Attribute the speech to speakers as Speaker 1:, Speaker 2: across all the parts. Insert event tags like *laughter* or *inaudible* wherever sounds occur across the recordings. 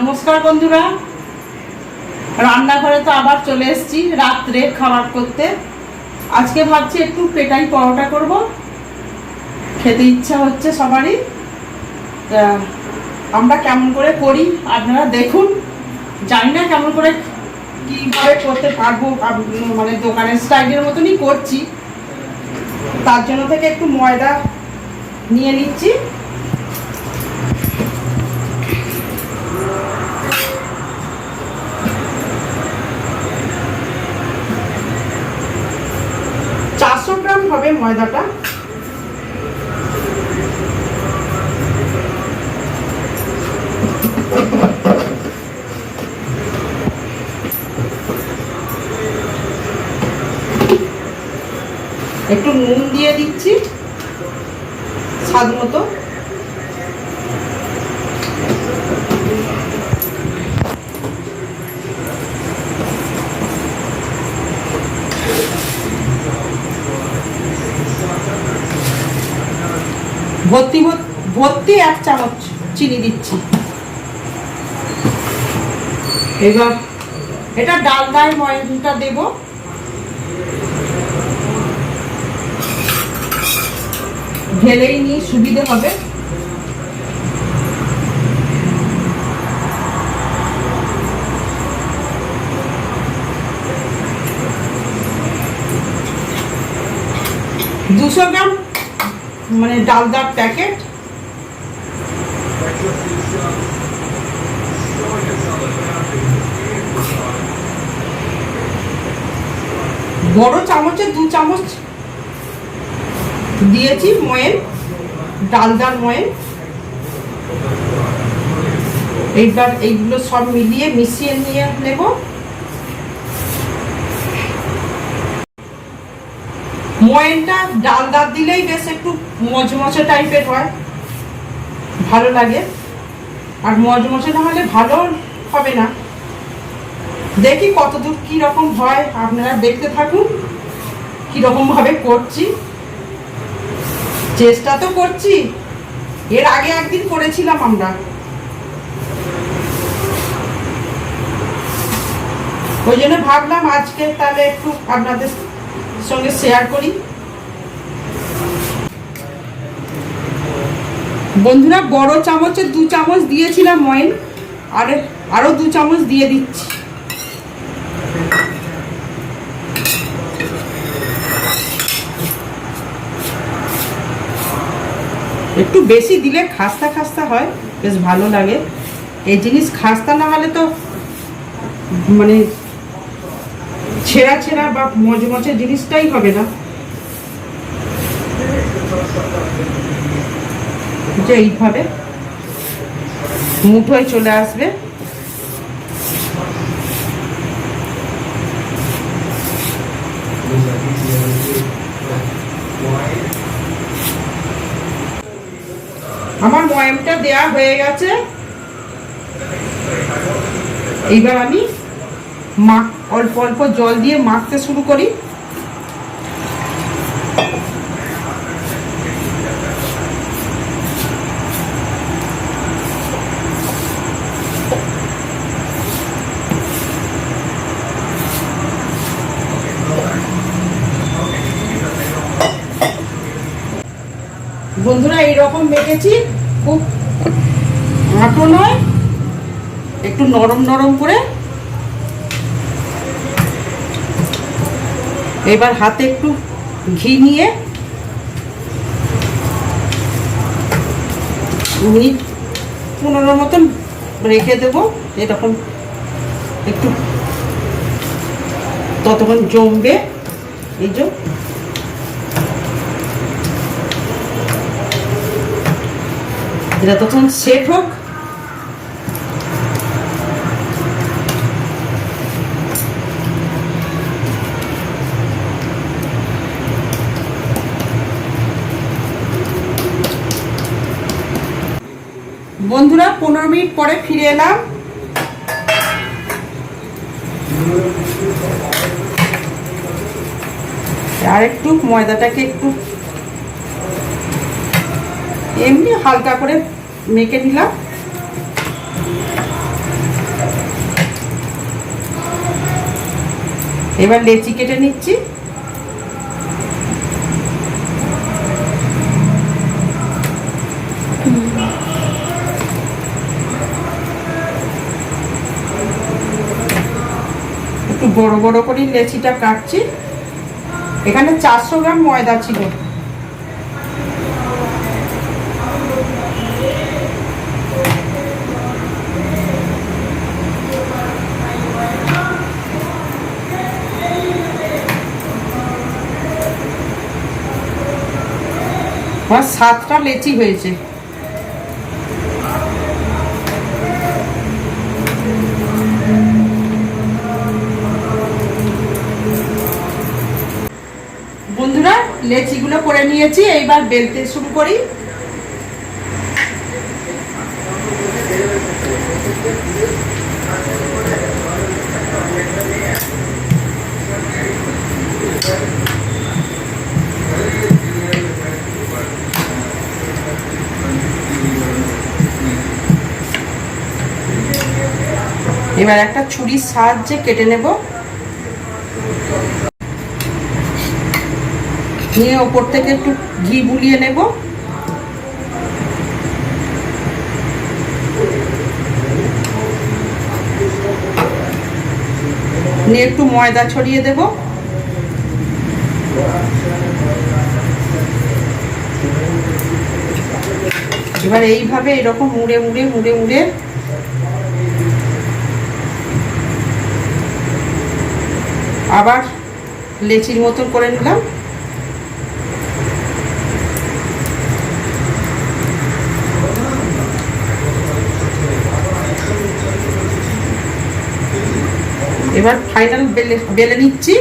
Speaker 1: নমস্কার বন্ধুরা। রান্নাঘরে তো আবার চলে এসেছি, রাত্রে খাবার করতে। আজকে ভাবছি একটু পেটাই পরোটা করব। খেতে ইচ্ছা হচ্ছে সবারই। আমরা কেমন করে করি আপনারা দেখুন। জানি না কেমন করে কীভাবে করতে পারব মানে দোকানের স্টাইলের মতনই করছি। তার জন্য থেকে একটু ময়দা নিয়ে নিচ্ছি চারশো গ্রাম হবে ময়দাটা। একটু নুন দিয়ে দিচ্ছি স্বাদ মতো। ভর্তি ভর- ভর্তি এক চামচ চিনি দিচ্ছি। এবার এটা ডালদায় ময়দাটা দেব। ঢেলেই নিয়ে সুবিধে হবে। দুশো গ্রাম মানে ডালদার প্যাকেট। বড় চামচে দু চামচ দিয়েছি ময়েন ডালদার ময়েন এইবার এইগুলো সব মিলিয়ে মিশিয়ে নিয়ে নেব। ময়েনটা ডালদার দিলেই বেশ একটু মচমচে টাইপের হয়। ভালো লাগে। আর মচমচে না হলে ভালো হবে না। দেখি কতদূর কি রকম হয়। আপনারা দেখতে থাকুন। কি রকম ভাবে করছি। চেষ্টা তো করছি। এর আগে একদিন করেছিলাম আমরা। ওই জন্য ভাবলাম আজকে তাহলে একটু আপনাদের সঙ্গে শেয়ার করি। বন্ধুরা, বড় চামচে দু চামচ দিয়েছিলাম ময়েন আর, আরও দু চামচ দিয়ে দিচ্ছি। একটু বেশি দিলে খাস্তা খাস্তা হয়, বেশ ভালো লাগে। এই জিনিস খাস্তা না হলে তো মানে ছেঁড়া ছেঁড়া বা মজমচে জিনিসটাই হবে না। যে এইভাবে মুঠোয় চলে আসবে। আমার ময়ামটা দেয়া হয়ে গেছে। এইবার আমি মাখ অল্প অল্প জল দিয়ে মাখতে শুরু করি। বন্ধুরা, এইরকম মেখেছি, খুব আটো নয়, একটু নরম নরম করে। এবার হাতে একটু ঘি নিয়ে মিনিট পনেরো মতন রেখে দেবো, এরকম একটু ততক্ষণ জমবে, এই যে। এটা তখন সেট হোক বন্ধুরা পনেরো মিনিট পরে ফিরে এলাম। আর একটু ময়দাটাকে একটু এমনি হালকা করে মেখে নিলাম। এবার লেচি কেটে নিচ্ছি। একটু বড় বড় করে লেচিটা কাটছি। এখানে চারশো গ্রাম ময়দা ছিল। আমার সাতটা লেচি হয়েছে। বন্ধুরা লেচিগুলো করে নিয়েছি এইবার বেলতে শুরু করি। এবার একটা ছুরির সাহায্যে কেটে নেব। নিয়ে ওপর থেকে একটু ঘি বুলিয়ে নেব। নিয়ে একটু ময়দা ছড়িয়ে দেব। এবার এইভাবে এরকম মুড়ে মুড়ে মুড়ে মুড়ে আবার লেচির মতন করে নিলাম। এবার ফাইনাল বেলে বেলে নিচ্ছি।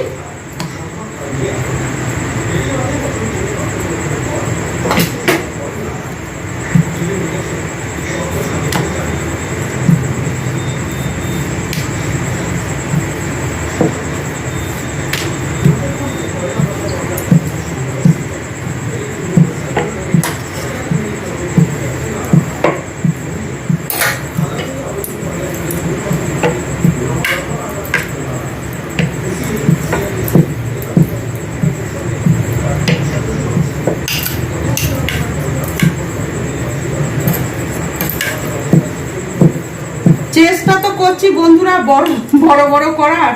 Speaker 1: চেষ্টা তো করছি বন্ধুরা, বড় বড় বড় করার।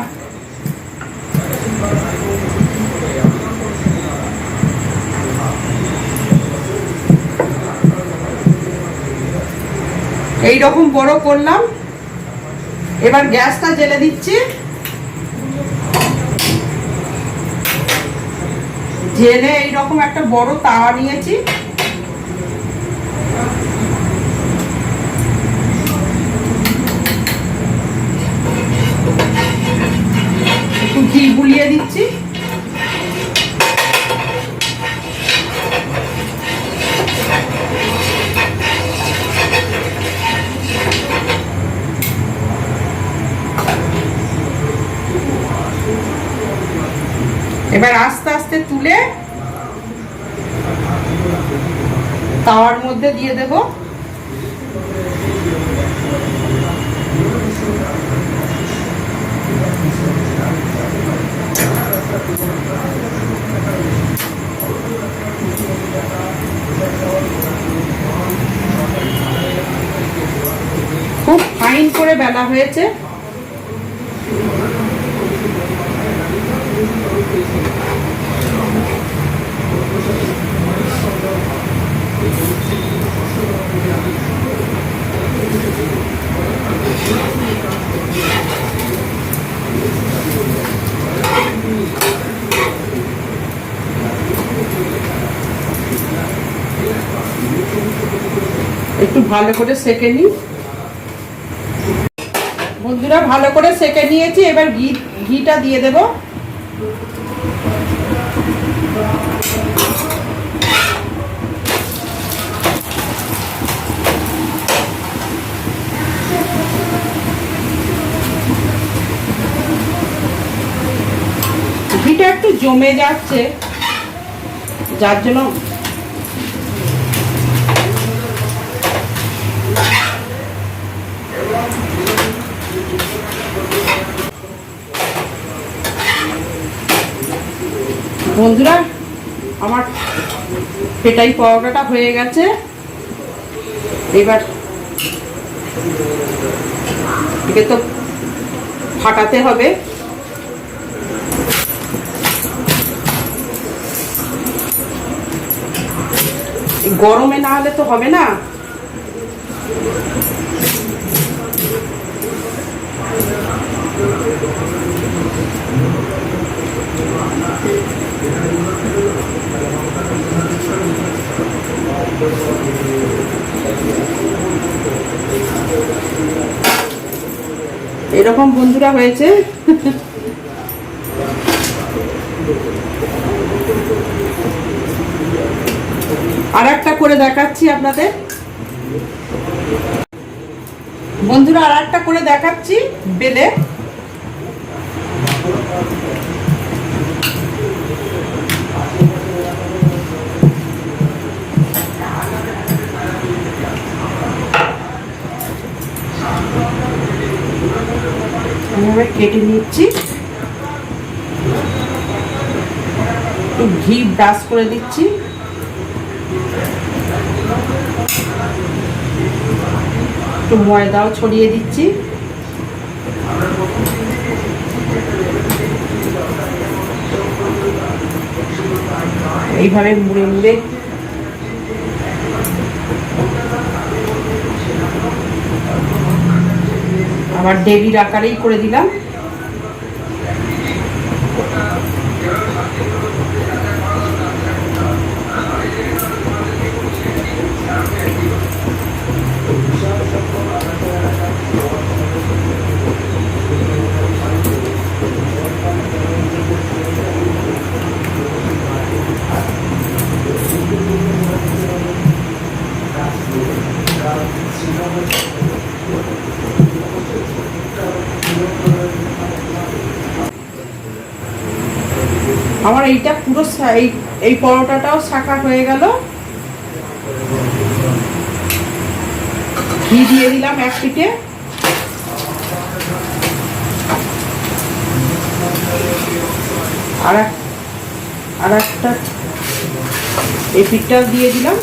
Speaker 1: এই রকম বড় করলাম। এবার গ্যাসটা জেলে দিচ্ছি। জেলে এইরকম একটা বড় তাওয়া নিয়েছি। ঘি বুলিয়ে দিচ্ছি। এবার আস্তে আস্তে তুলে তাওয়ার মধ্যে দিয়ে দেব। খুব ফাইন করে বেলা হয়েছে। একটু ভালো করে সেকে নিই। বন্ধুরা, ভালো করে সেকে নিয়েছি। এবার ঘি, ঘিটা দিয়ে দেব। ঘিটা একটু জমে যাচ্ছে। যার জন্য বন্ধুরা, আমার পেটাই পরোটাটা হয়ে গেছে। এবার একে তো ফাটাতে হবে। গরমে না হলে তো হবে না। এরকম বন্ধুরা হয়েছে। আর একটা করে দেখাচ্ছি আপনাদের। বন্ধুরা আর একটা করে দেখাচ্ছি বেলে। এভাবে কেটে নিচ্ছি। একটু ঘি ব্রাশ করে দিচ্ছি। একটু ময়দাও ছড়িয়ে দিচ্ছি। এইভাবে মুড়ে মুড়ে আবার দেবীর আকারেই করে দিলাম। আমার এইটা পুরো এই পরোটাটাও শাখা হয়ে গেল। ঘি দিয়ে দিলাম এক পিঠে। আর একটা এই পিঠটাও দিয়ে দিলাম।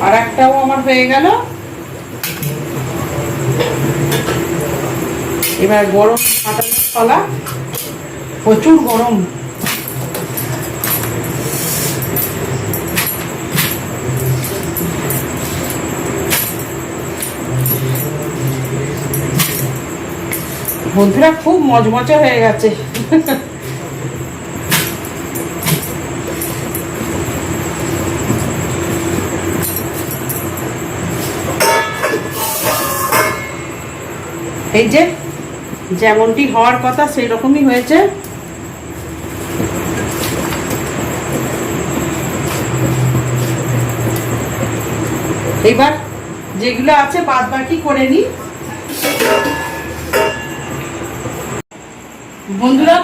Speaker 1: আর একটাও আমার হয়ে গেল। এবার গরম কাঁটালের তলা প্রচুর গরম। বন্ধুরা, খুব মজমজে হয়ে গেছে। *laughs* এই যে, যেমনটি হওয়ার কথা সেই রকমই হয়েছে। এবার যেগুলো আছে বাদ বাকি করে নি। বন্ধুরা,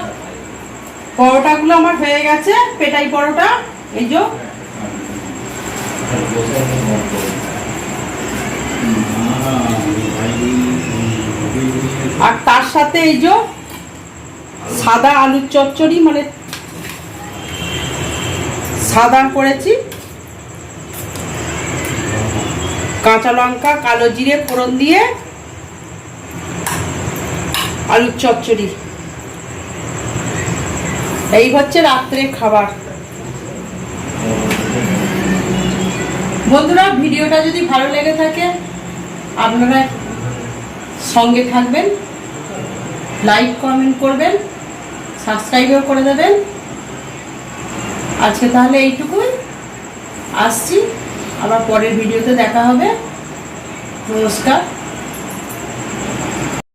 Speaker 1: পরোটাগুলো আমার হয়ে গেছে, পেটাই পরোটা। এই যে। আর তার সাথে এই যে সাদা আলুর চচ্চড়ি মানে সাদা করেছি। কাঁচা লঙ্কা, কালো জিরে, ফোড়ন দিয়ে আলুর চচ্চড়ি। এই হচ্ছে রাত্রে খাবার। বন্ধুরা, ভিডিওটা যদি ভালো লেগে থাকে, আপনারা সঙ্গে থাকবেন লাইক কমেন্ট করবেন সাবস্ক্রাইবও করে দেবেন। আজকে তাহলে এইটুকুই। আসছি, আবার পরের ভিডিওতে দেখা হবে। নমস্কার।